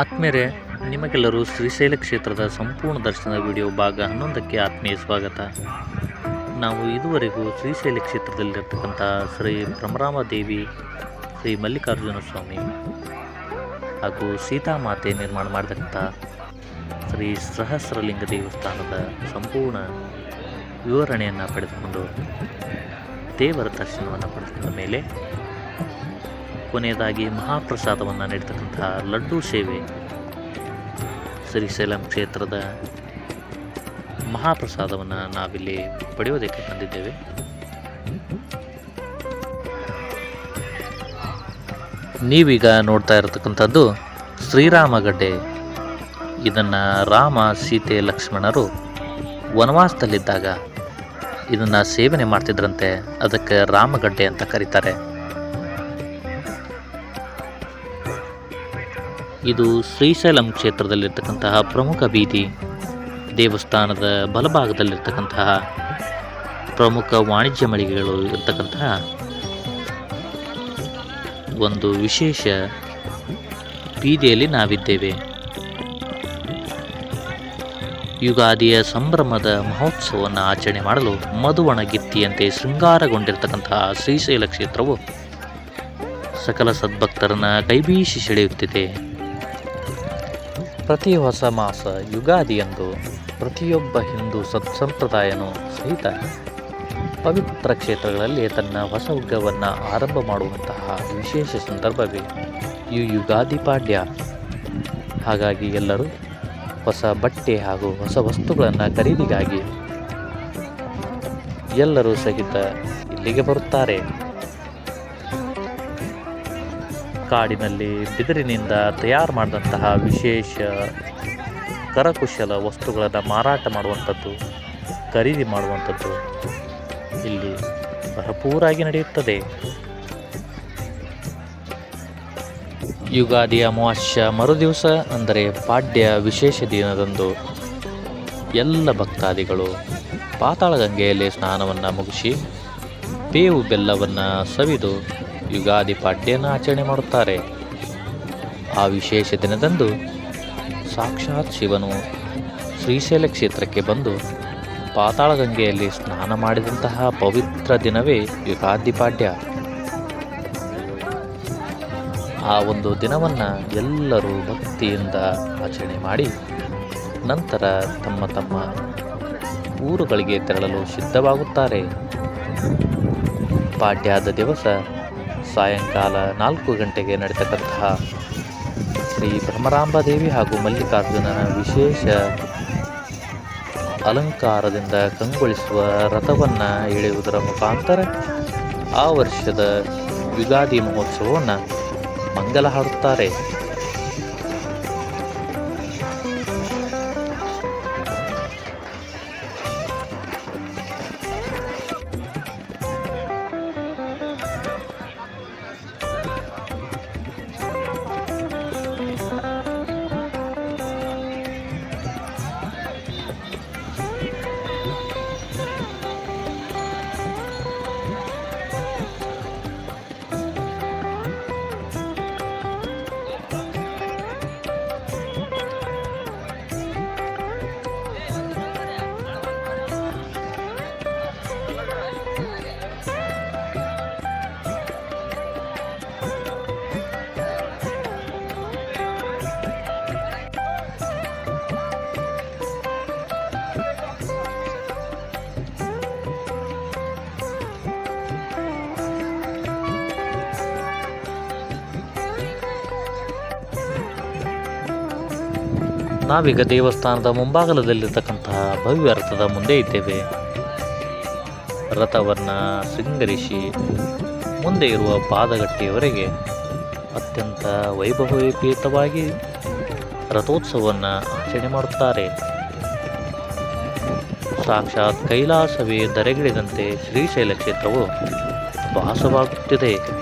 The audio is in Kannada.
ಆತ್ಮೀಯರೇ, ನಿಮಗೆಲ್ಲರೂ ಶ್ರೀಶೈಲ ಕ್ಷೇತ್ರದ ಸಂಪೂರ್ಣ ದರ್ಶನದ ವಿಡಿಯೋ ಭಾಗ ಹನ್ನೊಂದಕ್ಕೆ ಆತ್ಮೀಯ ಸ್ವಾಗತ. ನಾವು ಇದುವರೆಗೂ ಶ್ರೀಶೈಲ ಕ್ಷೇತ್ರದಲ್ಲಿರ್ತಕ್ಕಂಥ ಶ್ರೀ ಭ್ರಮರಾಮ ದೇವಿ ಶ್ರೀ ಮಲ್ಲಿಕಾರ್ಜುನ ಸ್ವಾಮಿ ಹಾಗೂ ಸೀತಾಮಾತೆ ನಿರ್ಮಾಣ ಮಾಡಿದಂಥ ಶ್ರೀ ಸಹಸ್ರಲಿಂಗ ದೇವಸ್ಥಾನದ ಸಂಪೂರ್ಣ ವಿವರಣೆಯನ್ನು ಪಡೆದುಕೊಂಡು ದೇವರ ದರ್ಶನವನ್ನು ಪಡೆದುಕೊಂಡ ಮೇಲೆ ಕೊನೆಯದಾಗಿ ಮಹಾಪ್ರಸಾದವನ್ನು ನೀಡ್ತಕ್ಕಂತಹ ಲಡ್ಡು ಸೇವೆ ಶ್ರೀಶೈಲಂ ಕ್ಷೇತ್ರದ ಮಹಾಪ್ರಸಾದವನ್ನು ನಾವಿಲ್ಲಿ ಪಡೆಯೋದಕ್ಕೆ ಬಂದಿದ್ದೇವೆ. ನೀವೀಗ ನೋಡ್ತಾ ಇರತಕ್ಕಂಥದ್ದು ಶ್ರೀರಾಮಗಡ್ಡೆ. ಇದನ್ನು ರಾಮ, ಸೀತೆ, ಲಕ್ಷ್ಮಣರು ವನವಾಸದಲ್ಲಿದ್ದಾಗ ಇದನ್ನು ಸೇವನೆ ಮಾಡ್ತಿದ್ರಂತೆ. ಅದಕ್ಕೆ ರಾಮಗಡ್ಡೆ ಅಂತ ಕರೀತಾರೆ. ಇದು ಶ್ರೀಶೈಲಂ ಕ್ಷೇತ್ರದಲ್ಲಿರ್ತಕ್ಕಂತಹ ಪ್ರಮುಖ ಬೀದಿ. ದೇವಸ್ಥಾನದ ಬಲಭಾಗದಲ್ಲಿರ್ತಕ್ಕಂತಹ ಪ್ರಮುಖ ವಾಣಿಜ್ಯ ಮಳಿಗೆಗಳು ಇರ್ತಕ್ಕಂತಹ ಒಂದು ವಿಶೇಷ ಬೀದಿಯಲ್ಲಿ ನಾವಿದ್ದೇವೆ. ಯುಗಾದಿಯ ಸಂಭ್ರಮದ ಮಹೋತ್ಸವವನ್ನು ಆಚರಣೆ ಮಾಡಲು ಮಧುವಣಗಿತ್ತಿಯಂತೆ ಶೃಂಗಾರಗೊಂಡಿರ್ತಕ್ಕಂತಹ ಶ್ರೀಶೈಲ ಕ್ಷೇತ್ರವು ಸಕಲ ಸದ್ಭಕ್ತರನ್ನ ಕೈಬೀಸಿ ಸೆಳೆಯುತ್ತಿದೆ. ಪ್ರತಿ ಹೊಸ ಮಾಸ ಯುಗಾದಿಯಂದು ಪ್ರತಿಯೊಬ್ಬ ಹಿಂದೂ ಸತ್ಸಂಪ್ರದಾಯನೂ ಸಹಿತ ಪವಿತ್ರ ಕ್ಷೇತ್ರಗಳಲ್ಲಿ ತನ್ನ ಹೊಸ ಉಗ್ಗವನ್ನು ಆರಂಭ ಮಾಡುವಂತಹ ವಿಶೇಷ ಸಂದರ್ಭವೇ ಈ ಯುಗಾದಿ ಪಾಡ್ಯ. ಹಾಗಾಗಿ ಎಲ್ಲರೂ ಹೊಸ ಬಟ್ಟೆ ಹಾಗೂ ಹೊಸ ವಸ್ತುಗಳನ್ನು ಖರೀದಿಗಾಗಿ ಎಲ್ಲರೂ ಸಹಿತ ಇಲ್ಲಿಗೆ ಬರುತ್ತಾರೆ. ಕಾಡಿನಲ್ಲಿ ಬಿದಿರಿನಿಂದ ತಯಾರು ಮಾಡಿದಂತಹ ವಿಶೇಷ ಕರಕುಶಲ ವಸ್ತುಗಳನ್ನು ಮಾರಾಟ ಮಾಡುವಂಥದ್ದು, ಖರೀದಿ ಮಾಡುವಂಥದ್ದು ಇಲ್ಲಿ ಭರಪೂರಾಗಿ ನಡೆಯುತ್ತದೆ. ಯುಗಾದಿ ಅಮಾವಾಸ್ಯ ಮರುದಿವಸ ಅಂದರೆ ಪಾಡ್ಯ ವಿಶೇಷ ದಿನದಂದು ಎಲ್ಲ ಭಕ್ತಾದಿಗಳು ಪಾತಾಳಗಂಗೆಯಲ್ಲಿ ಸ್ನಾನವನ್ನು ಮುಗಿಸಿ, ಬೇವು ಬೆಲ್ಲವನ್ನು ಸವಿದು ಯುಗಾದಿ ಪಾಡ್ಯನ ಆಚರಣೆ ಮಾಡುತ್ತಾರೆ. ಆ ವಿಶೇಷ ದಿನದಂದು ಸಾಕ್ಷಾತ್ ಶಿವನು ಶ್ರೀಶೈಲ ಕ್ಷೇತ್ರಕ್ಕೆ ಬಂದು ಪಾತಾಳಗಂಗೆಯಲ್ಲಿ ಸ್ನಾನ ಮಾಡಿದಂತಹ ಪವಿತ್ರ ದಿನವೇ ಯುಗಾದಿ ಪಾಡ್ಯ ಆ ಒಂದು ದಿನವನ್ನು ಎಲ್ಲರೂ ಭಕ್ತಿಯಿಂದ ಆಚರಣೆ ಮಾಡಿ ನಂತರ ತಮ್ಮ ತಮ್ಮ ಊರುಗಳಿಗೆ ತೆರಳಲು ಸಿದ್ಧವಾಗುತ್ತಾರೆ. ಪಾಡ್ಯದ ದಿವಸ ಸಾಯಂಕಾಲ ನಾಲ್ಕು ಗಂಟೆಗೆ ನಡೆತಕ್ಕಂತಹ ಶ್ರೀ ಬ್ರಹ್ಮರಾಂಬಾದೇವಿ ಹಾಗೂ ಮಲ್ಲಿಕಾರ್ಜುನನ ವಿಶೇಷ ಅಲಂಕಾರದಿಂದ ಕಂಗೊಳಿಸುವ ರಥವನ್ನು ಎಳೆಯುವುದರ ಮುಖಾಂತರ ಆ ವರ್ಷದ ಯುಗಾದಿ ಮಹೋತ್ಸವವನ್ನು ಮಂಗಲ ಹಾಡುತ್ತಾರೆ ನಾವೀಗ ದೇವಸ್ಥಾನದ ಮುಂಭಾಗದಲ್ಲಿರ್ತಕ್ಕಂತಹ ಭವ್ಯ ರಥದ ಮುಂದೆ ಇದ್ದೇವೆ. ರಥವನ್ನು ಶೃಂಗರಿಸಿ ಮುಂದೆ ಇರುವ ಪಾದಗಟ್ಟೆಯವರೆಗೆ ಅತ್ಯಂತ ವೈಭವೋಪೇತವಾಗಿ ರಥೋತ್ಸವವನ್ನು ಆಚರಣೆ ಮಾಡುತ್ತಾರೆ. ಸಾಕ್ಷಾತ್ ಕೈಲಾಸವೇ ದರೆಗಿಳಿದಂತೆ ಶ್ರೀಶೈಲ ಕ್ಷೇತ್ರವು ಭಾಸವಾಗುತ್ತಿದೆ